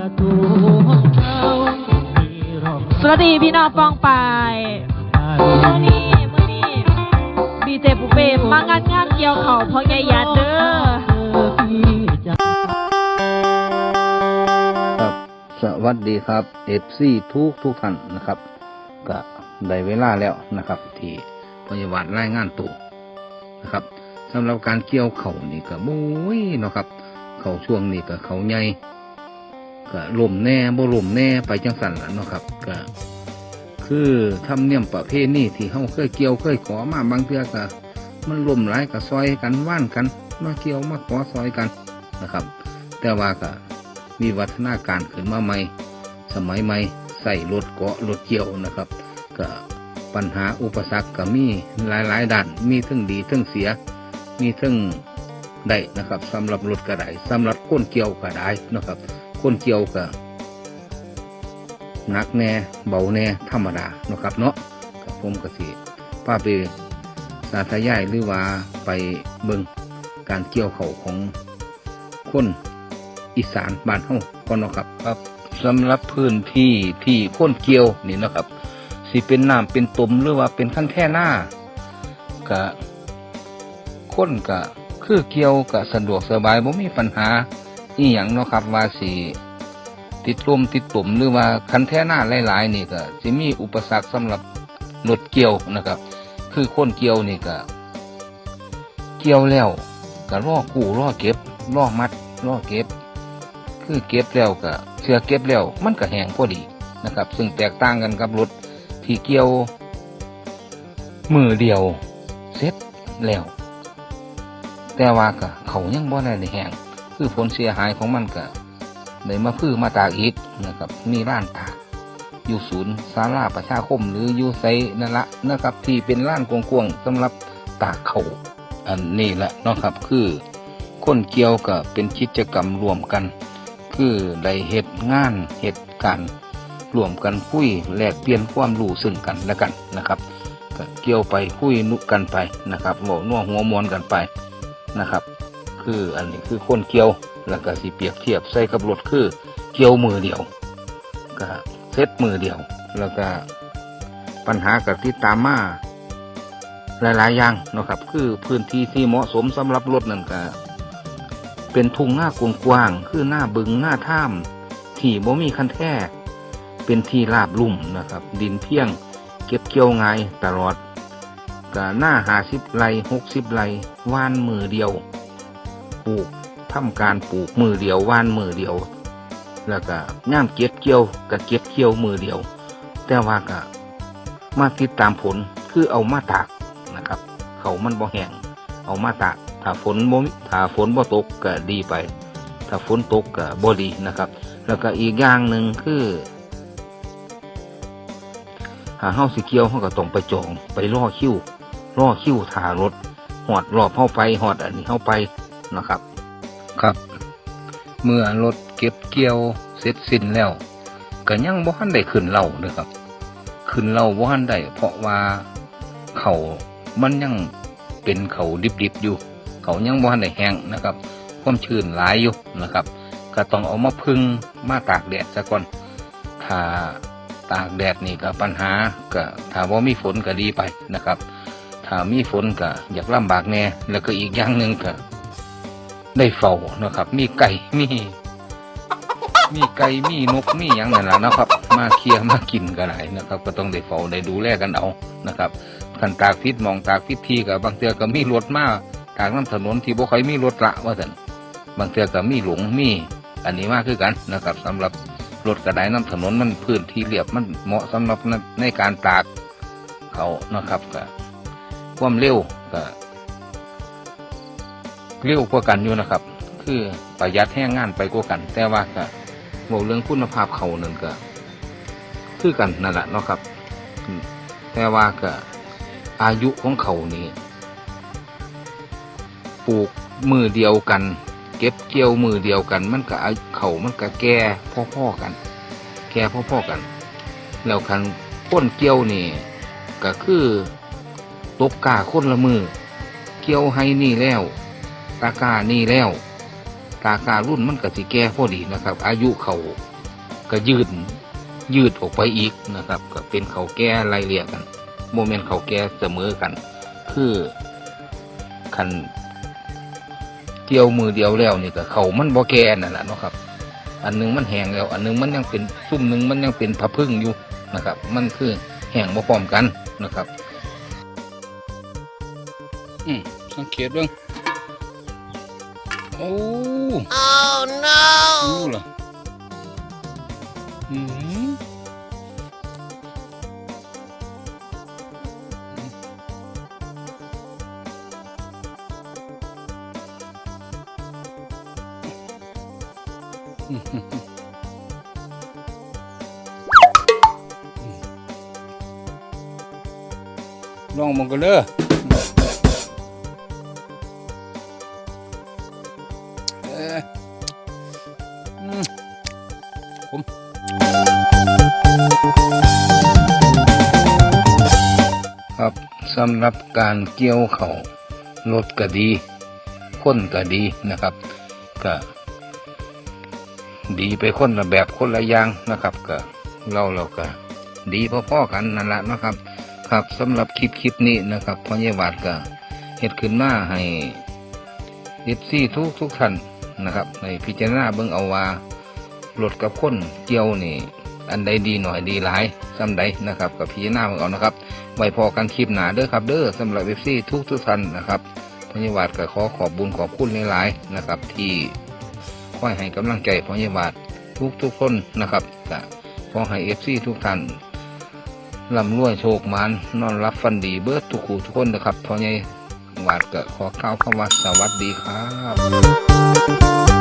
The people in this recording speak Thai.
สวัสดีพี่น้องปองไปมื่อนี้มื่อนี้ดีเจปุเป้มางานงานเกี่ยวเขาพ่อใหญ่ยัดเด้อครับสวัสดีครับเอฟซีทุกทุกท่านนะครับ ก็ได้เวลาแล้วนะครับ ที่พยาบาลรายงานตัวนะครับสำหรับการเกี่ยวเข่านี่ก็บุ้ยนะครับ เข่าช่วงนี้ก็เข่าใหญ่ ก็ลมแน่บ่ลมแน่ไปจังสันละเนาะครับก็คือทำเนียมประเพณีที่เฮาเคยเกี่ยวเคยขอมาบางเทื่อก็มันลมหลายก็ซอยกันว่านกันมาเกี่ยวมาขอซอยกันนะครับ แต่ว่าก็มีวัฒนาการขึ้นมาใหม่ สมัยใหม่ใส่รถเกาะรถเกี่ยวนะครับก็ปัญหาอุปสรรคก็มีหลายๆด้านมีทั้งดีทั้งเสีย มีทั้งได้นะครับสำหรับรถก็ได้สำหรับคนเกี่ยวก็ได้นะครับ คนเกี่ยวก็หนักแน่เบาแน่ธรรมดานะครับเนาะกับผมกสิป้าไปสาธยายหรือว่าไปเบิ่งการเกี่ยวเขาของคนอีสานบ้านเฮาก่อนเนาะครับครับสำหรับพื้นที่ที่พ้นเกี่ยวนี่เนาะครับสิเป็นน้ำเป็นตมหรือว่าเป็นขั้นแท่หน้ากะค้นกะคือเกี่ยวกะสะดวกสบายบ่มีปัญหา อีหยังเนาะครับว่าสิติดลมติดตมหรือว่าคันแท่หน้าหลายๆนี่ก็สิมีอุปสรรคสำหรับรถเกี่ยวนะครับ คือคนเกี่ยวนี่ก็เกี่ยวแล้วก็รอกู้รอเก็บรอมัดรอเก็บ คือเก็บแล้วก็เชือเก็บแล้วมันก็แห้งพอดีนะครับ ซึ่งแตกต่างกันกับรถที่เกี่ยวมือเดียวเสร็จแล้ว แต่ว่าก็เขายังบ่ได้แห้ง คือผลเสียหายของมันก็เลยมาพื้มาตากอีกนะครับ มีร้านตากอยู่ศูนย์ศาลาประชาคม หรืออยู่ไซนั่นละนะครับ ที่เป็นร้านกวางๆสำหรับตากเขาอันนี้แหละนะครับคือคนเกี่ยวก็เป็นกิจกรรมรวมกัน คือได้เหตุงานเหตุการณ์รวมกันคุยแลกเปลี่ยนความรู้ซึ่งกันและกันนะครับเกี่ยวไปคุยนุกันไปนะครับโหนัวหัวมวนกันไปนะครับ คืออันนี้คือคนเกี่ยวแล้วก็สิเปรียบเทียบใส่กับรถคือเกี่ยวมือเดียวก็เซตมือเดียว แล้วก็ปัญหากับที่ตามมาหลายๆอย่างนะครับ คือพื้นที่ที่เหมาะสมสำหรับรถนั่นก็เป็นทุ่งหน้ากว้างๆคือหน้าบึงหน้าถ้ำที่บ่มีคันแท้เป็นที่ราบลุ่มนะครับ ดินเพียงเก็บเกี่ยวง่ายตลอดก็หน้าหาสิบไรหกสิบไรว่านมือเดียว ปลูกทำการปลูกมือเดียวว่านมือเดียว แล้วก็ย่ามเก็บเกี่ยวก็เก็บเกี่ยวมือเดียว แต่ว่าก็มาติดตามผลคือเอามาตากนะครับ เขามันบ่แห้งเอามาตากถ้าฝนบ่ถ้าฝนบ่ตกก็ดีไป ถ้าฝนตกก็บ่ดีนะครับ แล้วก็อีกอย่างหนึ่งคือหาเฮาสิเกี่ยวเฮาก็ต้องไปจองไปรอคิวรอคิวถ่ารถหอดรอบเฮาไปหอดอันนี้เฮาไป นะครับ ครับ เมื่อรถเก็บเกี่ยวเสร็จสิ้นแล้วก็ยังบ่ทันได้ขึ้นเล่าเด้อครับ ขึ้นเล่าบ่ทันได้เพราะว่าเขามันยังเป็นเขาดิบๆอยู่ เขายังบ่ทันได้แห้งนะครับ ความชื้นหลายอยู่นะครับ ก็ต้องเอามาพึ่งมาตากแดดซะก่อนถ้าตากแดดนี่ก็ปัญหาก็ถ้าว่ามีฝนก็ดีไปนะครับ ถ้ามีฝนก็อยากลำบากแน่แล้วก็อีกอย่างหนึ่งก็ ได้เฝ้านะครับ มีไก่มี มีไก่มีนกมีอย่างนั้นแหละนะครับ มาเคลียร์มากินก็ได้นะครับ ก็ต้องได้เฝ้าได้ดูแลกันเอานะครับคันตากพิษมองตากพิษทีกับบางเทือก็มีรถมาทางน้ำถนนที่บ่ค่อยมีรถละว่าสันบางเทือก็มีหลงมี อันนี้มากคือกันนะครับสำหรับรถกระไดน้ำถนนมันพื้นที่เรียบมันเหมาะสำหรับในการตากเขานะครับก็ความเร็วก็ เร็วกว่ากันอยู่นะครับ คือประหยัดแห้งงานไปกว่ากัน แต่ว่าก็บอกเรื่องคุณภาพเขานั่นก็ คือกันนั่นแหละเนาะครับ แต่ว่าก็อายุของเขานี่ปลูกมือเดียวกัน เก็บเกี่ยวมือเดียวกัน มันก็เขามันก็แก่พ่อๆกัน แก่พ่อๆกัน แล้วคันพ้นเกี่ยวนี่ก็คือตกกาคนละมือ เกี่ยวให้นี่แล้ว ตากานี่แล้ว ตาคารุ่นมันก็สิแก่พอดีนะครับ อายุเขาก็ยืดยืดออกไปอีกนะครับ ก็เป็นเขาแก่ไล่เรียกกันโมเมนต์เขาแก่เสมอกัน คือคันเกี่ยวมือเดียวแล้วนี่ก็เขามันบ่แก่นั่นแหละเนาะครับ อันหนึงมันแห้งแล้ว อันหนึงมันยังเป็นซุ่มหนึงมันยังเป็นผะพึ่งอยู่นะครับ มันคือแห้งบ่พร้อมกันนะครับ อืมสังเกตเบ้าง โอ้ Oh no! รู้เหรออืมลองมันก็เด้อเออ ผมครับสำหรับการเกี่ยวเขารถก็ดีคนก็ดีนะครับ ก็ดีไปคนละแบบคนละอย่างนะครับ ก็เราเราก็ดีพ่อๆกันนั่นแหละนะครับ ครับสำหรับคลิปคลิปนี้นะครับพ่อเยวาดก็เฮ็ดขึ้นมาให้เอฟซีทุกทุกท่าน นะครับในพิจารณาเบิ่งเอาว่ารถกับคนเกี่ยวนี่ อันใดดีหน่อยดีหลายซ้ำใดนะครับกับพิจารณาเบิ่งเอานะครับไว้พอกันคลิปหนาเด้อครับเด้อสำหรับเอฟซีทุกทุกท่านนะครับพญาวาดก็ขอขอบบุญขอบคุณหลายๆนะครับ ที่คอยให้กำลังใจพญาวาดทุกทุกคนนะครับขอให้เอฟซีทุกท่านร่ำรวยโชคมานนอนรับฟันดีเบิร์ดทุกคู่ทุกคนนะครับพญาวาดก็ขอเข้าวคำว่าสวัสดีครับ